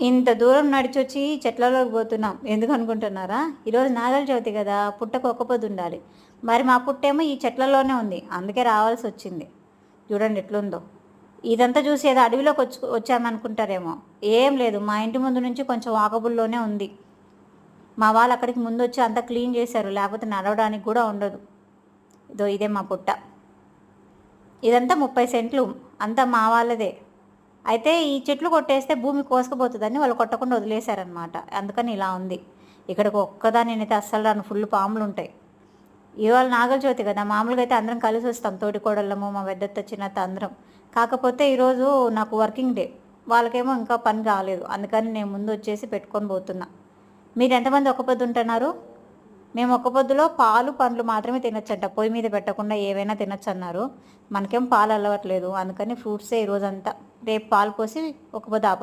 ఇంత దూరం నడిచొచ్చి చెట్లలోకి పోతున్నాం. ఎందుకు అనుకుంటున్నారా? ఈరోజు నాగల చవితి కదా పుట్టకు ఒక్క పొద్దు ఉండాలి. మరి మా పుట్టేమో ఈ చెట్లలోనే ఉంది. అందుకే రావాల్సి వచ్చింది. చూడండి ఎట్లుందో. ఇదంతా చూసి ఏదో అడవిలోకి వచ్చి వచ్చామనుకుంటారేమో. ఏం లేదు మా ఇంటి ముందు నుంచి కొంచెం వాకబుల్లోనే ఉంది. మా వాళ్ళు అక్కడికి ముందు వచ్చి అంతా క్లీన్ చేశారు. లేకపోతే నడవడానికి కూడా ఉండదు. ఇదో ఇదే మా పుట్ట. ఇదంతా ముప్పై సెంట్లు. అంతా మా వాళ్ళదే. అయితే ఈ చెట్లు కొట్టేస్తే భూమి కోసుకుపోతుందని వాళ్ళు కొట్టకుండా వదిలేశారనమాట అందుకని ఇలా ఉంది. ఇక్కడికి ఒక్కదాని నేనైతే అస్సలు రాను. ఫుల్ పాములు ఉంటాయి. ఇవాళ నాగల చవితి కదా మామూలుగా అయితే అందరం కలిసి వస్తాం. తోటి కోడళ్ళము మా పెద్దత్త చిన్నత్త అందరం. కాకపోతే ఈరోజు నాకు వర్కింగ్ డే. వాళ్ళకేమో ఇంకా పని కాలేదు అందుకని నేను ముందు వచ్చేసి పెట్టుకొని పోతున్నా. మీరు ఎంతమంది ఒక పొద్దు ఉంటున్నారు? మేము ఒక్క పొద్దులో పాలు పండ్లు మాత్రమే తినొచ్చంట. పొయ్యి మీద పెట్టకుండా ఏవైనా తినొచ్చు అన్నారు మనకేం పాలు అలవట్లేదు అందుకని ఫ్రూట్సే ఈరోజంతా రేపు పాలు పోసి ఒక పొద్దు ఆపాలి.